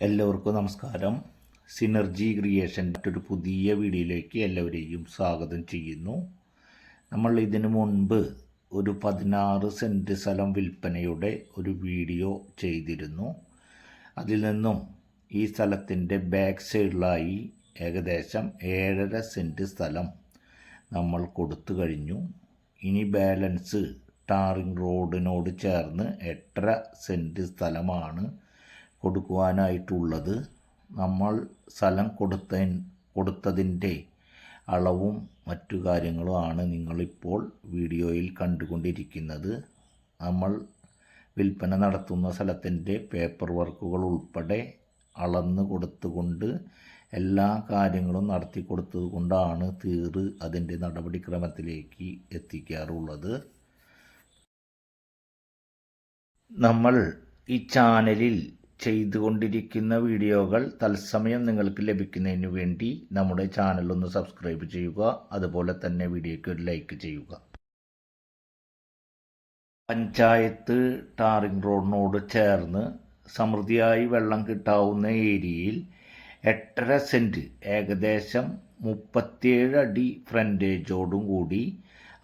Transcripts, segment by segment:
എല്ലാവർക്കും നമസ്കാരം. സിനർജി ക്രിയേഷന്റെ ഒരു പുതിയ വീഡിയോയിലേക്ക് എല്ലാവരെയും സ്വാഗതം ചെയ്യുന്നു. നമ്മൾ ഇതിനു മുൻപ് ഒരു പതിനാറ് സെന്റ് സ്ഥലം വിൽപ്പനയുടെ ഒരു വീഡിയോ ചെയ്തിരുന്നു. അതിൽ നിന്നും ഈ സ്ഥലത്തിന്റെ ബാക്ക് സൈഡിലായി ഏകദേശം ഏഴര സെന്റ് സ്ഥലം നമ്മൾ കൊടുത്തു കഴിഞ്ഞു. ഇനി ബാലൻസ് ടാറിംഗ് റോഡിനോട് ചേർന്ന് എട്ടര സെന്റ് സ്ഥലമാണ് കൊടുക്കുവാനായിട്ടുള്ളത്. നമ്മൾ സ്ഥലം കൊടുത്ത കൊടുത്തതിന്റെ അളവും മറ്റു കാര്യങ്ങളും കാര്യങ്ങളുമാണ് നിങ്ങളിപ്പോൾ വീഡിയോയിൽ കണ്ടുകൊണ്ടിരിക്കുന്നത്. നമ്മൾ വിൽപ്പന നടത്തുന്ന സ്ഥലത്തിന്റെ പേപ്പർ വർക്കുകൾ ഉൾപ്പെടെ അളന്ന് കൊടുത്തുകൊണ്ട് എല്ലാ കാര്യങ്ങളും നടത്തി കൊടുത്തത് കൊണ്ടാണ് തീറ് അതിന്റെ നടപടിക്രമത്തിലേക്ക് എത്തിക്കാറുള്ളത്. നമ്മൾ ഈ ചാനലിൽ ചെയ്തുകൊണ്ടിരിക്കുന്ന വീഡിയോകൾ തത്സമയം നിങ്ങൾക്ക് ലഭിക്കുന്നതിന് വേണ്ടി നമ്മുടെ ചാനൽ ഒന്ന് സബ്സ്ക്രൈബ് ചെയ്യുക. അതുപോലെ തന്നെ വീഡിയോയ്ക്ക് ഒരു ലൈക്ക് ചെയ്യുക. പഞ്ചായത്ത് ടാറിംഗ് റോഡിനോട് ചേർന്ന് സമൃദ്ധിയായി വെള്ളം കിട്ടാവുന്ന ഏരിയയിൽ എട്ടര സെന്റ് ഏകദേശം മുപ്പത്തിയേഴ് അടി ഫ്രണ്ടേജോടും കൂടി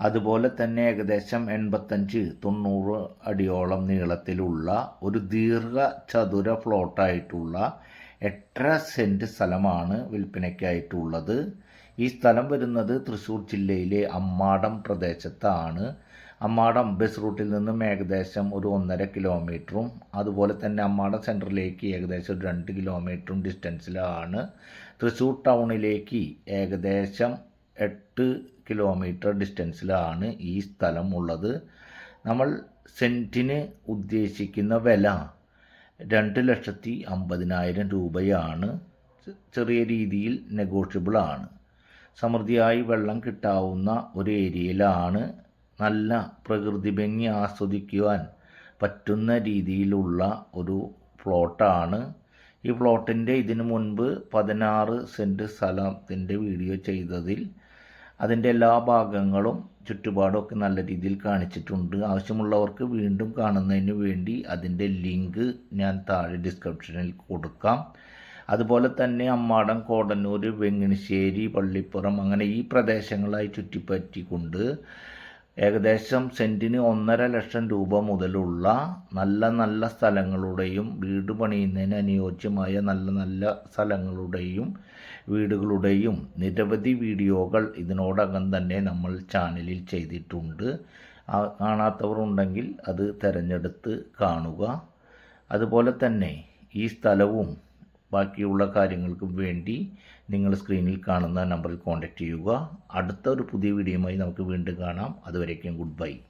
അതുപോലെ തന്നെ ഏകദേശം എൺപത്തഞ്ച് തൊണ്ണൂറ് അടിയോളം നീളത്തിലുള്ള ഒരു ദീർഘ ചതുര ഫ്ലോട്ടായിട്ടുള്ള എട്ടര സെന്റ് സ്ഥലമാണ് വിൽപ്പനയ്ക്കായിട്ടുള്ളത്. ഈ സ്ഥലം വരുന്നത് തൃശ്ശൂർ ജില്ലയിലെ അമ്മാടം പ്രദേശത്താണ്. അമ്മാടം ബസ് റൂട്ടിൽ നിന്നും ഏകദേശം ഒരു ഒന്നര കിലോമീറ്ററും അതുപോലെ തന്നെ അമ്മാടം സെന്ററിലേക്ക് ഏകദേശം ഒരു രണ്ട് കിലോമീറ്ററും ഡിസ്റ്റൻസിലാണ് തൃശ്ശൂർ ടൗണിലേക്ക് ഏകദേശം എട്ട് കിലോമീറ്റർ ഡിസ്റ്റൻസിലാണ് ഈ സ്ഥലം ഉള്ളത് നമ്മൾ സെന്റിന് ഉദ്ദേശിക്കുന്ന വില രണ്ട് ലക്ഷത്തി അമ്പതിനായിരം രൂപയാണ് ചെറിയ രീതിയിൽ നെഗോഷ്യബിൾ ആണ്. സമൃദ്ധിയായി വെള്ളം കിട്ടാവുന്ന ഒരു ഏരിയയിലാണ് നല്ല പ്രകൃതി ഭംഗി ആസ്വദിക്കുവാൻ പറ്റുന്ന രീതിയിലുള്ള ഒരു പ്ലോട്ടാണ്. ഈ പ്ലോട്ടിന്റെ ഇതിനു മുൻപ് പതിനാറ് സെന്റ് സ്ഥലത്തിന്റെ വീഡിയോ ചെയ്തതിൽ അതിന്റെ എല്ലാ ഭാഗങ്ങളും ചുറ്റുപാടും ഒക്കെ നല്ല രീതിയിൽ കാണിച്ചിട്ടുണ്ട്. ആവശ്യമുള്ളവർക്ക് വീണ്ടും കാണുന്നതിന് വേണ്ടി അതിന്റെ ലിങ്ക് ഞാൻ താഴെ ഡിസ്ക്രിപ്ഷനിൽ കൊടുക്കാം. അതുപോലെ തന്നെ അമ്മാടം കോടന്നൂർ വെങ്ങിണിശ്ശേരി പള്ളിപ്പുറം അങ്ങനെ ഈ പ്രദേശങ്ങളായി ചുറ്റിപ്പറ്റിക്കൊണ്ട് ഏകദേശം സെന്റിന് ഒന്നര ലക്ഷം രൂപ മുതലുള്ള നല്ല നല്ല സ്ഥലങ്ങളുടെയും വീട് പണിയുന്നതിന് അനുയോജ്യമായ നല്ല നല്ല സ്ഥലങ്ങളുടെയും വീടുകളുടെയും നിരവധി വീഡിയോകൾ ഇതിനോടകം തന്നെ നമ്മൾ ചാനലിൽ ചെയ്തിട്ടുണ്ട്. കാണാത്തവർ ഉണ്ടെങ്കിൽ അത് തിരഞ്ഞെടുത്ത് കാണുക. അതുപോലെ തന്നെ ഈ സ്ഥലവും ബാക്കിയുള്ള കാര്യങ്ങൾക്ക് വേണ്ടി നിങ്ങൾ സ്ക്രീനിൽ കാണുന്ന നമ്പറിൽ കോൺടാക്റ്റ് ചെയ്യുക. അടുത്ത ഒരു പുതിയ വീഡിയോയുമായി നമുക്ക് വീണ്ടും കാണാം. അതുവരേക്കും ഗുഡ് ബൈ